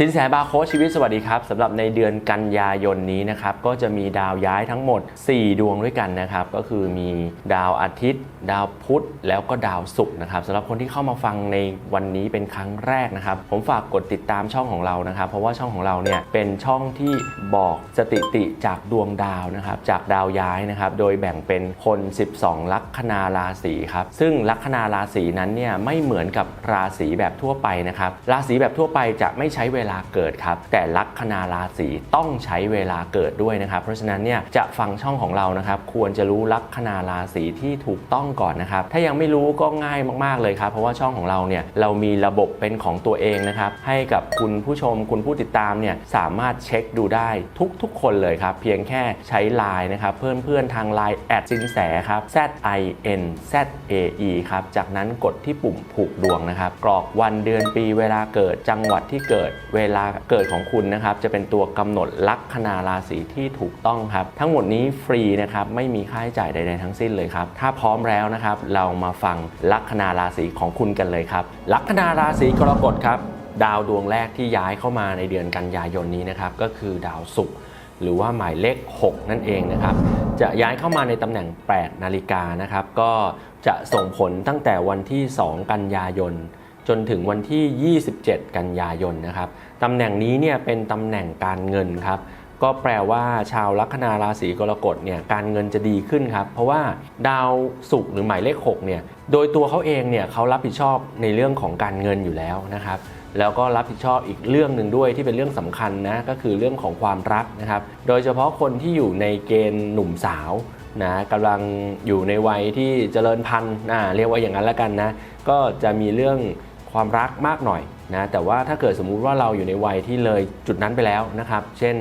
สินแสบาโค้ชชีวิตสวัสดีครับสำหรับในเดือนกันยายนนี้นะครับก็จะมีดาวย้ายทั้งหมด 4 ดวงด้วยกันนะครับ ก็คือมีดาวอาทิตย์ ดาวพุธแล้วก็ดาวศุกร์นะครับสำหรับคนที่เข้ามาฟังในวันนี้เป็นครั้งแรกนะครับ ผมฝากกดติดตามช่องของเรานะครับ เพราะว่าช่องของเราเนี่ยเป็นช่องที่บอกสถิติจากดวงดาวนะครับจากดาวย้ายนะครับ โดยแบ่งเป็นคน 12 ลัคนาราศีครับซึ่งลัคนาราศีนั้นเนี่ยไม่เหมือนกับราศีแบบทั่วไปนะครับราศีแบบทั่วไปจะไม่ใช้เวลาเกิดครับ แต่ลัคนาราศีต้องใช้เวลาเกิดด้วยนะครับ เพราะฉะนั้นเนี่ยจะฟังช่องของเรานะครับควรจะรู้ลัคนาราศีที่ถูกต้องก่อนนะครับ ถ้ายังไม่รู้ก็ง่ายมากๆเลยครับ เพราะว่าช่องของเราเนี่ยเรามีระบบเป็นของตัวเองนะครับ ให้กับคุณผู้ชมคุณผู้ติดตามเนี่ยสามารถเช็คดูได้ทุกๆ คนเลยครับ เพียงแค่ใช้ไลน์นะครับเพื่อนๆทางไลน์แอดสินแสครับ Z I N Z A E ครับ จากนั้นกดที่ปุ่มผูกดวงนะครับ กรอกวันเดือนปีเวลาเกิดจังหวัดที่เกิดเวลาเกิดของคุณนะครับจะเป็นตัวกำหนดลัคนาราศีที่ถูกต้องครับ ทั้งหมดนี้ฟรีนะครับไม่มีค่าใช้จ่ายใดๆทั้งสิ้นเลยครับ ถ้าพร้อมแล้วนะครับ เรามาฟังลัคนาราศีของคุณกันเลยครับ ลัคนาราศีกรกฎครับดาวดวงแรกที่ย้ายเข้ามาในเดือนกันยายนนี้นะครับก็คือดาวศุกร์หรือว่าหมายเลข 6 นั่นเองนะครับ จะย้ายเข้ามาในตำแหน่ง 8 นาฬิกานะครับ ก็จะส่งผลตั้งแต่วันที่ 2 กันยายน จนถึงวันที่ 27 กันยายนนะครับตำแหน่งนี้เนี่ยเป็นตำแหน่งการเงินครับก็แปลว่าชาวลัคนาราศีกรกฎเนี่ยการเงินจะดีขึ้นครับ เพราะว่าดาวศุกร์หรือหมายเลข6เนี่ยโดยตัวเขาเองเนี่ยเขารับผิดชอบในเรื่องของการเงินอยู่แล้วนะครับแล้วก็รับผิดชอบอีกเรื่องหนึ่งด้วยที่เป็นเรื่องสำคัญนะก็คือเรื่องของความรักนะครับ โดยเฉพาะคนที่อยู่ในเกณฑ์หนุ่มสาวนะกำลังอยู่ในวัยที่เจริญพันธุ์นะเรียกว่าอย่างนั้นละกันนะก็จะมีเรื่อง ความรักมากหน่อยนะแต่ว่าถ้าเกิดสมมุติว่าเราอยู่ในวัยที่เลยจุดนั้นไปแล้วนะครับ เช่น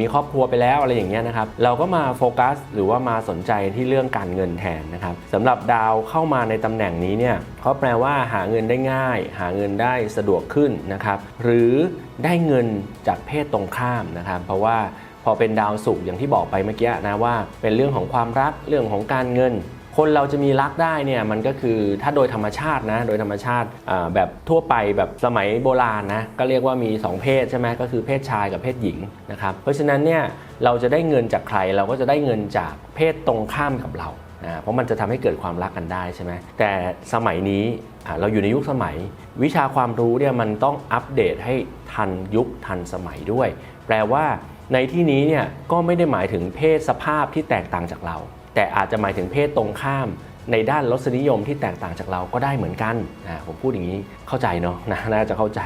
มีครอบครัวไปแล้วอะไรอย่างเงี้ยนะครับ เราก็มาโฟกัสหรือว่ามาสนใจที่เรื่องการเงินแทนนะครับสำหรับดาวเข้ามาในตำแหน่งนี้เนี่ยเขาแปลว่าหาเงินได้ง่าย หาเงินได้สะดวกขึ้นนะครับ หรือได้เงินจากเพศตรงข้ามนะครับ เพราะว่าพอเป็นดาวศุกร์อย่างที่บอกไปเมื่อกี้นะว่า เป็นเรื่องของความรักเรื่องของการเงิน คนเราจะมีรักได้เนี่ยมันก็คือถ้าโดยธรรมชาตินะโดยธรรมชาติแบบทั่วไปแบบสมัยโบราณนะก็เรียกว่ามี 2 เพศใช่ไหมก็คือเพศชายกับเพศหญิงนะครับเพราะฉะนั้นเนี่ยเราจะได้เงินจากใครเราก็จะได้เงินจากเพศตรงข้ามกับเรานะเพราะมันจะทำให้เกิดความรักกันได้ใช่ไหมแต่สมัยนี้เราอยู่ในยุคสมัย วิชาความรู้เนี่ยมันต้องอัปเดตให้ทันยุคทันสมัยด้วย แปลว่าในที่นี้เนี่ยก็ไม่ได้หมายถึงเพศสภาพที่แตกต่างจากเรา แต่อาจจะหมายถึงเพศตรงข้ามในด้านรสนิยมที่แตกต่างจากเราก็ได้เหมือนกันนะผมพูดอย่างนี้เข้าใจเนาะนะน่าจะเข้าใจ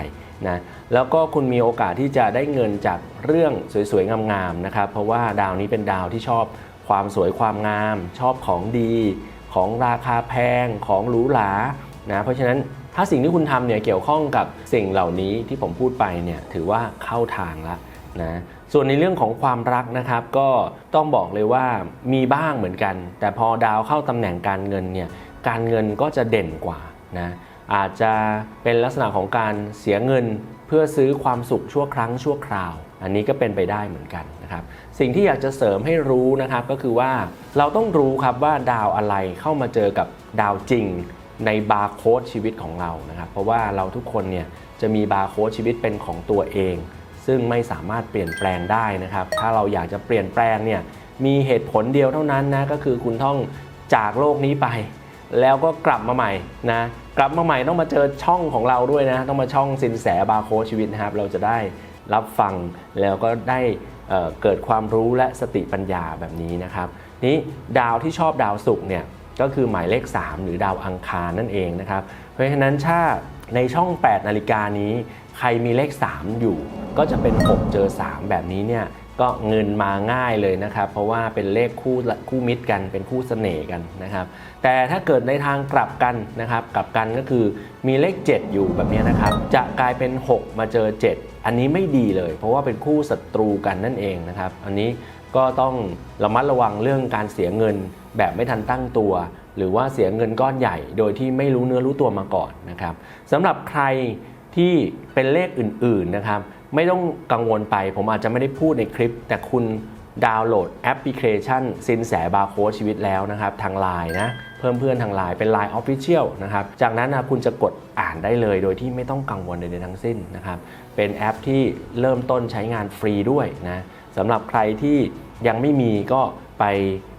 นะแล้วก็คุณมีโอกาสที่จะได้เงินจากเรื่องสวยๆงามๆนะครับ เพราะว่าดาวนี้เป็นดาวที่ชอบความสวยความงาม ชอบของดี ของราคาแพงของหรูหรานะเพราะฉะนั้นถ้าสิ่งที่คุณทำเนี่ยเกี่ยวข้องกับสิ่งเหล่านี้ที่ผมพูดไปเนี่ยถือว่าเข้าทางละนะ ส่วนในเรื่องของความรักนะครับ ก็ต้องบอกเลยว่ามีบ้างเหมือนกัน แต่พอดาวเข้าตำแหน่งการเงินเนี่ยการเงินก็จะเด่นกว่านะอาจจะเป็นลักษณะของการเสียเงินเพื่อซื้อความสุขชั่วครั้งชั่วคราว อันนี้ก็เป็นไปได้เหมือนกันนะครับ สิ่งที่อยากจะเสริมให้รู้นะครับก็คือว่าเราต้องรู้ครับว่าดาวอะไรเข้ามาเจอกับดาวจริงในบาร์โค้ดชีวิตของเรานะครับ เพราะว่าเราทุกคนเนี่ยจะมีบาร์โค้ดชีวิตเป็นของตัวเอง ซึ่งไม่สามารถเปลี่ยนแปลงได้นะครับ ถ้าเราอยากจะเปลี่ยนแปลงเนี่ยมีเหตุผลเดียวเท่านั้นนะก็คือคุณต้องจากโลกนี้ไป แล้วก็กลับมาใหม่นะกลับมาใหม่ต้องมาเจอช่องของเราด้วยนะ ต้องมาช่องสินแสบาร์โคชีวิตนะครับ เราจะได้รับฟังแล้วก็ได้เเกิดความรู้และสติปัญญาแบบนี้นะครับ นี้ดาวที่ชอบดาวศุกร์เนี่ยก็คือหมายเลข 3 หรือดาวอังคารนั่นเองนะครับ เพราะฉะนั้นถ้าในช่อง 8 นาฬิกานี้ ใครมีเลข 3 อยู่ ก็จะเป็น 6 เจอ 3 แบบนี้เนี่ยก็เงินมาง่ายเลยนะครับ เพราะว่าเป็นเลขคู่คู่มิตรกันเป็นคู่เสน่ห์กันนะครับ แต่ถ้าเกิดในทางกลับกันนะครับ กลับกันก็คือมีเลข 7 อยู่แบบนี้นะครับ จะกลายเป็น 6 มาเจอ 7 อันนี้ไม่ดีเลย เพราะว่าเป็นคู่ศัตรูกันนั่นเองนะครับ อันนี้ก็ต้องระมัดระวังเรื่องการเสียเงินแบบไม่ทันตั้งตัว หรือว่าเสียเงินก้อนใหญ่ โดยที่ไม่รู้เนื้อรู้ตัวมาก่อนนะครับสำหรับใคร ที่เป็นเลขอื่น ๆ นะครับ ไม่ต้องกังวลไป ผมอาจจะไม่ได้พูดในคลิป แต่คุณดาวน์โหลดแอปพลิเคชันสินแสบาร์โค้ดชีวิตแล้วนะครับ ทางไลน์นะ เพิ่มเพื่อนทางไลน์เป็น Line Official นะครับ จากนั้นนะคุณจะกดอ่านได้เลยโดยที่ไม่ต้องกังวลใดๆทั้งสิ้นนะครับ เป็นแอปที่เริ่มต้นใช้งานฟรีด้วยนะสำหรับใครที่ยังไม่มีก็ไป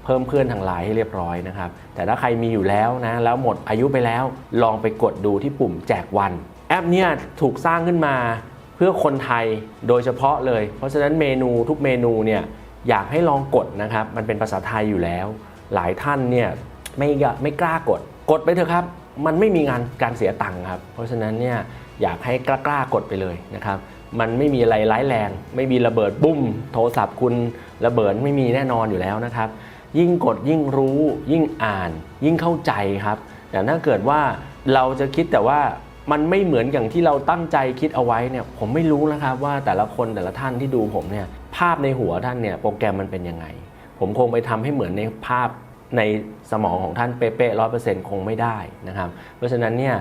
เพิ่มเพื่อนทางไลน์ให้เรียบร้อยนะครับ แต่ถ้าใครมีอยู่แล้วนะแล้วหมดอายุไปแล้วลองไปกดดูที่ปุ่มแจกวัน แอปเนี่ยถูกสร้างขึ้นมาเพื่อคนไทยโดยเฉพาะเลย เพราะฉะนั้นเมนูทุกเมนูเนี่ยอยากให้ลองกดนะครับ มันเป็นภาษาไทยอยู่แล้ว หลายท่านเนี่ยไม่กไม่กล้ากด กดไปเถอะครับ มันไม่มีงานการเสียตังค์ครับ เพราะฉะนั้นเนี่ยอยากให้กล้ากล้ากดไปเลยนะครับ มันไม่มีอะไรร้ายแรง ไม่มีระเบิดบุ้ม โทรศัพท์คุณระเบิดไม่มีแน่นอนอยู่แล้วนะครับ ยิ่งกดยิ่งรู้ ยิ่งอ่าน ยิ่งเข้าใจครับ แต่ถ้าเกิดว่าเราจะคิดแต่ว่า มันไม่เหมือนอย่างที่เราตั้งใจคิดเอาไว้เนี่ยผมไม่รู้นะครับว่าแต่ละคนแต่ละท่านที่ดูผมเนี่ยภาพในหัวท่านเนี่ยโปรแกรมมันเป็นยังไง ผมคงไปทำให้เหมือนในภาพในสมองของท่านเป๊ะๆร้อยเปอร์เซ็นต์คงไม่ได้นะครับ เพราะฉะนั้นเนี่ย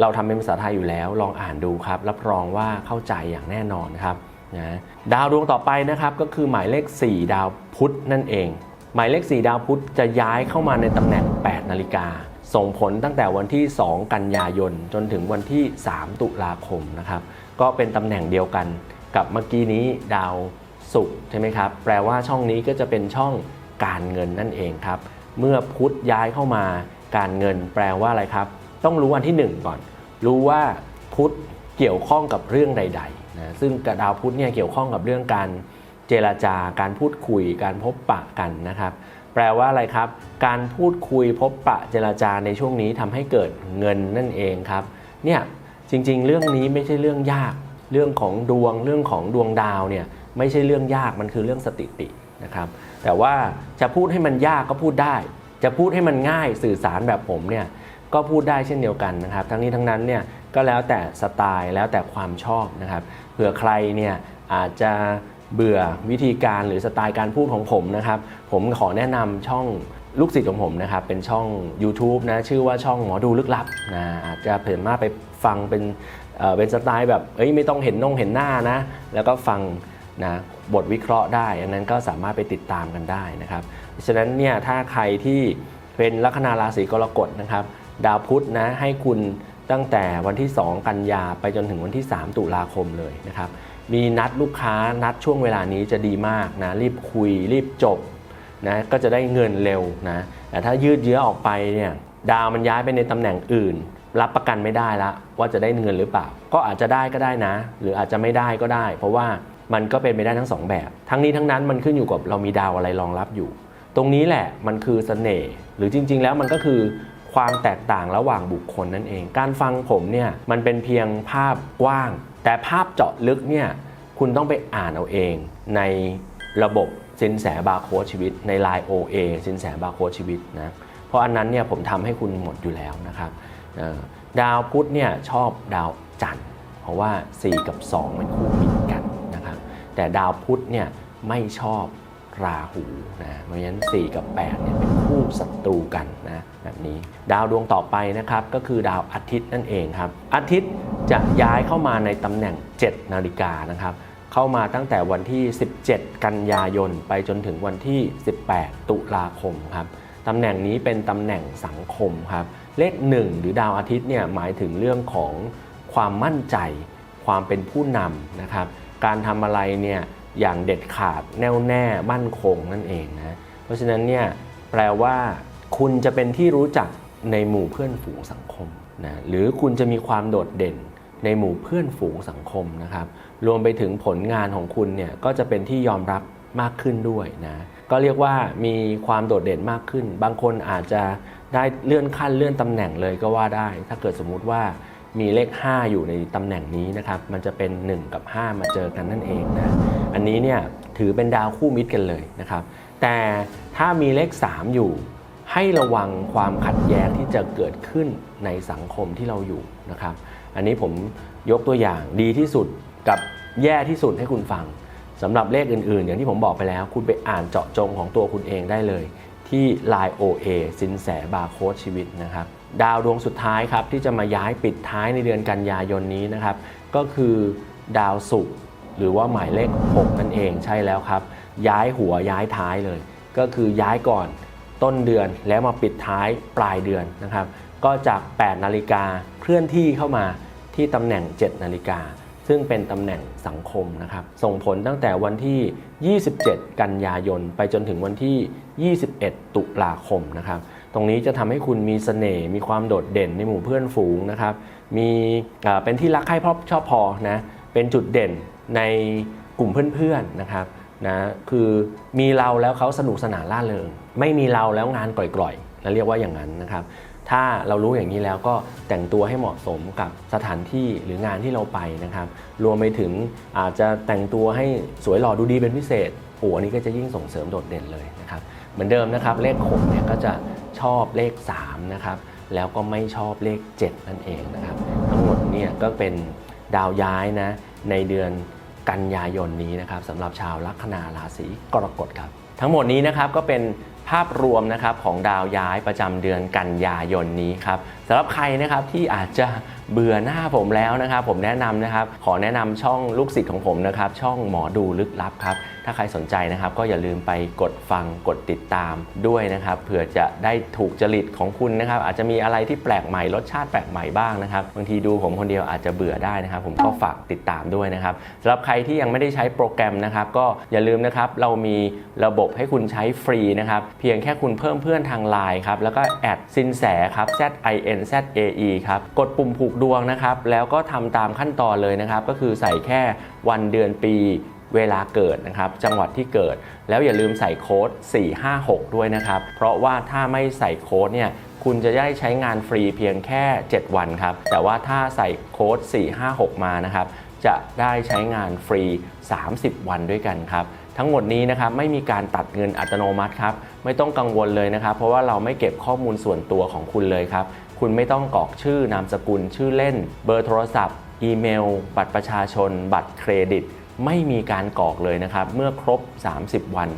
เราทำเป็นภาษาไทยอยู่แล้วลองอ่านดูครับ รับรองว่าเข้าใจอย่างแน่นอนครับนะดาวดวงต่อไปนะครับก็คือหมายเลข 4 ดาวพุธนั่นเอง หมายเลข 4 ดาวพุธจะย้ายเข้ามาในตำแหน่ง 8 นาฬิกา ส่งผลตั้งแต่วันที่ 2 กันยายน จนถึงวันที่ 3 ตุลาคมนะครับก็เป็นตำแหน่งเดียวกันกับเมื่อกี้นี้ดาวศุกร์ใช่ไหมครับแปลว่าช่องนี้ก็จะเป็นช่องการเงินนั่นเองครับเมื่อพุธย้ายเข้ามาการเงินแปลว่าอะไรครับ ต้องรู้วันที่ 1 ก่อน รู้ว่าพุธเกี่ยวข้องกับเรื่องใดๆนะซึ่งกับดาวพุธเนี่ยเกี่ยวข้องกับเรื่องการเจรจาการพูดคุยการพบปะกันนะครับ แปลว่าอะไรครับ การพูดคุยพบปะเจรจาในช่วงนี้ทำให้เกิดเงินนั่นเองครับ เนี่ยจริงๆ เรื่องนี้ไม่ใช่เรื่องยาก เรื่องของดวงเรื่องของดวงดาวเนี่ยไม่ใช่เรื่องยากมันคือเรื่องสติตินะครับ แต่ว่าจะพูดให้มันยากก็พูดได้ จะพูดให้มันง่ายสื่อสารแบบผมเนี่ยก็พูดได้เช่นเดียวกันนะครับ ทั้งนี้ทั้งนั้นเนี่ยก็แล้วแต่สไตล์แล้วแต่ความชอบนะครับเผื่อใครเนี่ยอาจจะ เบื่อวิธีการหรือสไตล์การพูดของผมนะครับ ผมขอแนะนำช่องลูกศิษย์ของผมนะครับ เป็นช่อง YouTube นะ ชื่อว่าช่องหมอดูลึกลับนะอาจจะเผื่อมาไปฟังเป็นเอ่อเป็นสไตล์แบบเอ้ยไม่ต้องเห็นนงเห็นหน้านะ แล้วก็ฟังนะบทวิเคราะห์ได้ อันนั้นก็สามารถไปติดตามกันได้นะครับฉะนั้นเนี่ยถ้าใครที่เป็นลัคนาราศีกรกฎนะครับ ดาวพุธนะให้คุณตั้งแต่วันที่ 2 กันยาไปจนถึงวันที่ 3 ตุลาคมเลยนะครับ มีนัดลูกค้านัดช่วงเวลานี้จะดีมากนะรีบคุยรีบจบนะก็จะได้เงินเร็วนะแต่ถ้ายืดเยื้อออกไปเนี่ยดาวมันย้ายไปในตำแหน่งอื่น รับประกันไม่ได้ละว่าจะได้เงินหรือเปล่า ก็อาจจะได้ก็ได้นะ หรืออาจจะไม่ได้ก็ได้ เพราะว่ามันก็เป็นไปได้ทั้งสองแบบ ทั้งนี้ทั้งนั้นมันขึ้นอยู่กับเรามีดาวอะไรรองรับอยู่ ตรงนี้แหละมันคือเสน่ห์หรือจริง ๆ แล้วมันก็คือความแตกต่างระหว่างบุคคลนั่นเอง การฟังผมเนี่ยมันเป็นเพียงภาพกว้าง แต่ภาพเจาะลึกเนี่ยคุณต้องไปอ่านเอาเองในระบบสินแสบาร์โค้ดชีวิต ใน Line OA สินแสบาร์โค้ดชีวิตนะเพราะอันนั้นเนี่ยผมทำให้คุณหมดอยู่แล้วนะครับดาวพุธเนี่ยชอบดาวจันทร์ เพราะว่า 4 กับ 2 มันคู่มิตรกันนะครับแต่ดาวพุธเนี่ยไม่ชอบ ราหูนะเพราะฉะนั้น 4 กับ8เนี่ยเป็นคู่ศัตรูกันนะแบบนี้ ดาวดวงต่อไปนะครับก็คือดาวอาทิตย์นั่นเองครับ อาทิตย์จะย้ายเข้ามาในตำแหน่ง 7 นาฬิกานะครับเข้ามาตั้งแต่วันที่ 17 กันยายน ไปจนถึงวันที่ 18 ตุลาคมครับตำแหน่งนี้เป็นตำแหน่งสังคมครับ เลข 1 หรือดาวอาทิตย์เนี่ยหมายถึงเรื่องของความมั่นใจ ความเป็นผู้นำนะครับ การทำอะไรเนี่ย อย่างเด็ดขาดแน่วแน่มั่นคงนั่นเองนะเพราะฉะนั้นเนี่ยแปลว่า คุณจะเป็นที่รู้จักในหมู่เพื่อนฝูงสังคมนะหรือคุณจะมีความโดดเด่นในหมู่เพื่อนฝูงสังคมนะครับ รวมไปถึงผลงานของคุณเนี่ยก็จะเป็นที่ยอมรับมากขึ้นด้วยนะก็เรียกว่ามีความโดดเด่นมากขึ้น บางคนอาจจะได้เลื่อนขั้นเลื่อนตำแหน่งเลยก็ว่าได้ ถ้าเกิดสมมุติว่า มีเลข 5 อยู่ในตำแหน่งนี้นะครับมันจะเป็น 1 กับ 5 มาเจอกันนั่นเองนะอันนี้เนี่ยถือเป็นดาวคู่มิตรกันเลยนะครับ แต่ถ้ามีเลข 3 อยู่ ให้ระวังความขัดแย้งที่จะเกิดขึ้นในสังคมที่เราอยู่นะครับ อันนี้ผมยกตัวอย่างดีที่สุดกับแย่ที่สุดให้คุณฟังสำหรับเลขอื่นๆ อย่างที่ผมบอกไปแล้ว คุณไปอ่านเจาะจงของตัวคุณเองได้เลย ที่ Line OA สินแสบาร์โค้ดชีวิตนะครับ ดาวดวงสุดท้ายครับที่จะมาย้ายปิดท้ายในเดือนกันยายนนี้นะครับ ก็คือดาวศุกร์หรือว่าหมายเลข 6 นั่นเองใช่แล้วครับ ย้ายหัวย้ายท้ายเลย ก็คือย้ายก่อนต้นเดือนแล้วมาปิดท้ายปลายเดือนนะครับ ก็จาก 8 นาฬิกาเคลื่อนที่เข้ามาที่ตำแหน่ง 7 นาฬิกาซึ่งเป็นตำแหน่งสังคมนะครับ ส่งผลตั้งแต่วันที่ 27 กันยายน ไปจนถึงวันที่ 21 ตุลาคมนะครับ ตรงนี้จะทำให้คุณมีเสน่ห์มีความโดดเด่นในหมู่เพื่อนฝูงนะครับ มีเป็นที่รักใคร่ชอบชอบพอนะเป็นจุดเด่นในกลุ่มเพื่อนๆนะครับนะคือมีเราแล้วเขาสนุกสนานล่าเริง ไม่มีเราแล้วงานกล่อยๆแล้วเรียกว่าอย่างนั้นนะครับ ถ้าเรารู้อย่างนี้แล้วก็แต่งตัวให้เหมาะสมกับสถานที่หรืองานที่เราไปนะครับ รวมไปถึงอาจจะแต่งตัวให้สวยหล่อดูดีเป็นพิเศษโอ้อันนี้ก็จะยิ่งส่งเสริมโดดเด่นเลยนะครับ มือนเดิมนะครับ เลข6เนี่ยก็จะชอบเลข3นะครับแล้วก็ไม่ชอบเลข 7 นั่นเองนะครับ ทั้งหมดเนี่ยก็เป็นดาวย้ายนะในเดือนกันยายนนี้นะครับสำหรับชาวลัคนาราศีกรกฎครับ ทั้งหมดนี้นะครับก็เป็นภาพรวมนะครับของดาวย้ายประจำเดือนกันยายนนี้ครับ สำหรับใครนะครับที่อาจจะเบื่อหน้าผมแล้วนะครับ ผมแนะนำนะครับ ขอแนะนำช่องลูกศิษย์ของผมนะครับ ช่องหมอดูลึกลับครับ ถ้าใครสนใจนะครับ ก็อย่าลืมไปกดฟังกดติดตามด้วยนะครับเผื่อจะได้ถูกจริตของคุณนะครับ อาจจะมีอะไรที่แปลกใหม่รสชาติแปลกใหม่บ้างนะครับบางทีดูผมคนเดียวอาจจะเบื่อได้นะครับ ผมก็ฝากติดตามด้วยนะครับสำหรับใครที่ยังไม่ได้ใช้โปรแกรมนะครับ ก็อย่าลืมนะครับเรามีระบบให้คุณใช้ฟรีนะครับเพียงแค่คุณเพิ่มเพื่อนทางไลน์ครับแล้วก็แอดซินแสครับ Z I N Z A E ครับกดปุ่มผูกดวงนะครับ แล้วก็ทำตามขั้นตอนเลยนะครับ ก็คือใส่แค่วันเดือนปีเวลาเกิดนะครับ จังหวัดที่เกิด แล้วอย่าลืมใส่โค้ด 456 ด้วยนะครับ เพราะว่าถ้าไม่ใส่โค้ดเนี่ยคุณจะได้ใช้งานฟรีเพียงแค่ 7 วันครับ แต่ว่าถ้าใส่โค้ด 456 มานะครับ จะได้ใช้งานฟรี 30 วันด้วยกันครับ ทั้งหมดนี้นะครับไม่มีการตัดเงินอัตโนมัติครับ ไม่ต้องกังวลเลยนะครับ เพราะว่าเราไม่เก็บข้อมูลส่วนตัวของคุณเลยครับ คุณไม่ต้องกรอกชื่อนามสกุล ชื่อเล่น เบอร์โทรศัพท์ อีเมล บัตรประชาชน บัตรเครดิต ไม่มีการกรอกเลยนะครับ เมื่อครบ 30 วัน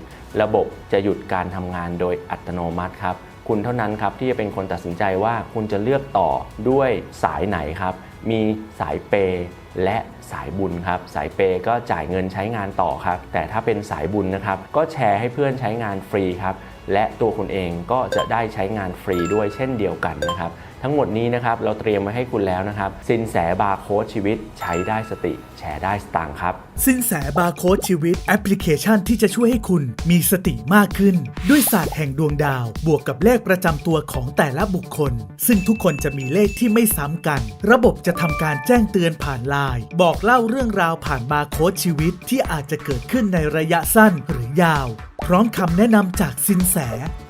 ระบบจะหยุดการทำงานโดยอัตโนมัติครับ คุณเท่านั้นครับที่จะเป็นคนตัดสินใจว่าคุณจะเลือกต่อด้วยสายไหนครับ มีสายเปย์และสายบุญครับ สายเปย์ก็จ่ายเงินใช้งานต่อครับ แต่ถ้าเป็นสายบุญนะครับ ก็แชร์ให้เพื่อนใช้งานฟรีครับ และตัวคุณเองก็จะได้ใช้งานฟรีด้วยเช่นเดียวกันนะครับ ทั้งหมดนี้นะครับเราเตรียมไว้ให้คุณแล้วนะครับ สินแสบาร์โค้ดชีวิตใช้ได้สติ แชร์ได้สตางค์ครับ สินแสบาร์โค้ดชีวิตแอปพลิเคชันที่จะช่วยให้คุณมีสติมากขึ้น ด้วยศาสตร์แห่งดวงดาว บวกกับเลขประจำตัวของแต่ละบุคคล ซึ่งทุกคนจะมีเลขที่ไม่ซ้ำกัน ระบบจะทำการแจ้งเตือนผ่านไลน์บอกเล่าเรื่องราวผ่านบาร์โค้ดชีวิตที่อาจจะเกิดขึ้นในระยะสั้นหรือยาว พร้อมคำแนะนำจากสินแส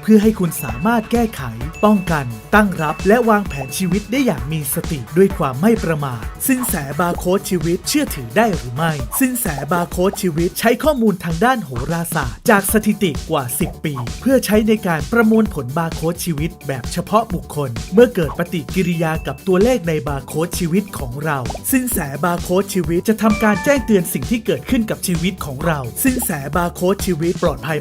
เพื่อให้คุณสามารถแก้ไข ป้องกัน ตั้งรับและวางแผนชีวิตได้อย่างมีสติด้วยความไม่ประมาทสินแสบาร์โค้ดชีวิตเชื่อถือได้หรือไม่ สินแสบาร์โค้ดชีวิตใช้ข้อมูลทางด้านโหราศาสตร์ จากสถิติกว่า 10 ปี เพื่อใช้ในการประมวลผลบาร์โค้ดชีวิต แบบเฉพาะบุคคล เมื่อเกิดปฏิกิริยากับตัวเลขในบาร์โค้ดชีวิตของเรา สินแสบาร์โค้ดชีวิตจะทำการแจ้งเตือนสิ่งที่เกิดขึ้นกับชีวิตของเรา สินแสบาร์โค้ดชีวิตปลอดภัย